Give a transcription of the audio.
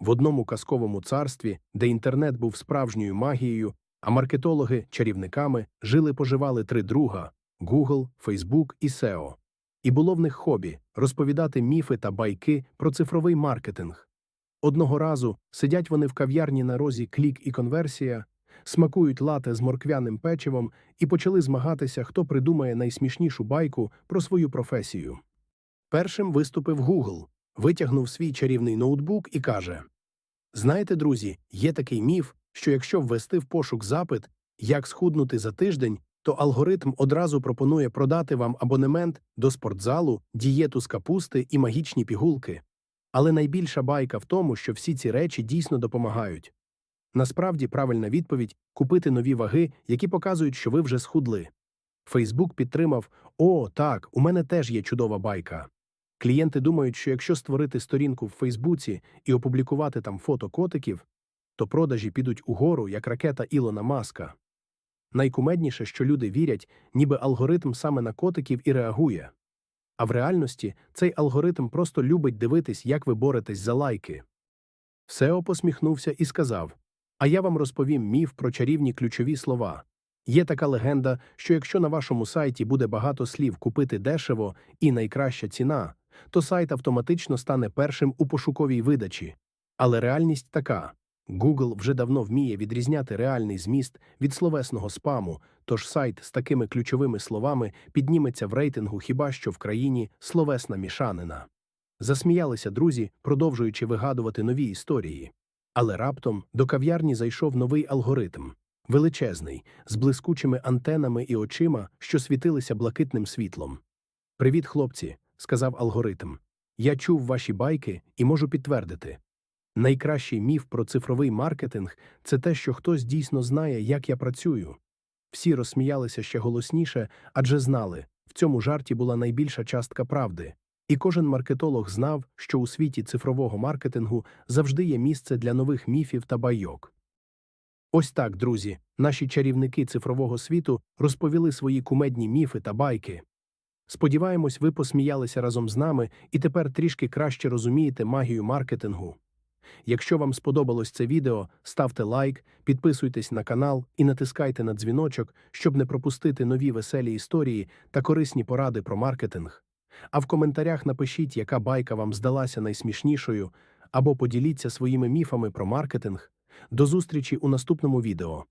в одному казковому царстві, де інтернет був справжньою магією, а маркетологи чарівниками жили поживали три друга Google, Facebook і SEO. І було в них хобі розповідати міфи та байки про цифровий маркетинг. Одного разу сидять вони в кав'ярні на розі клік і конверсія, смакують лате з морквяним печивом і почали змагатися, хто придумає найсмішнішу байку про свою професію. Першим виступив Google, витягнув свій чарівний ноутбук і каже: Знаєте, друзі, є такий міф, що якщо ввести в пошук запит, як схуднути за тиждень, то алгоритм одразу пропонує продати вам абонемент до спортзалу, дієту з капусти і магічні пігулки. Але найбільша байка в тому, що всі ці речі дійсно допомагають. Насправді правильна відповідь купити нові ваги, які показують, що ви вже схудли. Фейсбук підтримав: О, так, у мене теж є чудова байка. Клієнти думають, що якщо створити сторінку в Фейсбуці і опублікувати там фото котиків, то продажі підуть угору, як ракета Ілона Маска. Найкумедніше, що люди вірять, ніби алгоритм саме на котиків і реагує. А в реальності цей алгоритм просто любить дивитись, як ви боретесь за лайки. Сео посміхнувся і сказав: А я вам розповім міф про чарівні ключові слова. Є така легенда, що якщо на вашому сайті буде багато слів купити дешево і найкраща ціна, то сайт автоматично стане першим у пошуковій видачі. Але реальність така. Google вже давно вміє відрізняти реальний зміст від словесного спаму, тож сайт з такими ключовими словами підніметься в рейтингу хіба що в країні словесна мішанина. Засміялися друзі, продовжуючи вигадувати нові історії. Але раптом до кав'ярні зайшов новий алгоритм величезний, з блискучими антенами і очима, що світилися блакитним світлом. Привіт, хлопці, сказав алгоритм. Я чув ваші байки і можу підтвердити. Найкращий міф про цифровий маркетинг це те, що хтось дійсно знає, як я працюю. Всі розсміялися ще голосніше, адже знали, в цьому жарті була найбільша частка правди. І кожен маркетолог знав, що у світі цифрового маркетингу завжди є місце для нових міфів та байок. Ось так, друзі, наші чарівники цифрового світу розповіли свої кумедні міфи та байки. Сподіваємось, ви посміялися разом з нами і тепер трішки краще розумієте магію маркетингу. Якщо вам сподобалось це відео, ставте лайк, підписуйтесь на канал і натискайте на дзвіночок, щоб не пропустити нові веселі історії та корисні поради про маркетинг. А в коментарях напишіть, яка байка вам здалася найсмішнішою, або поділіться своїми міфами про маркетинг. До зустрічі у наступному відео.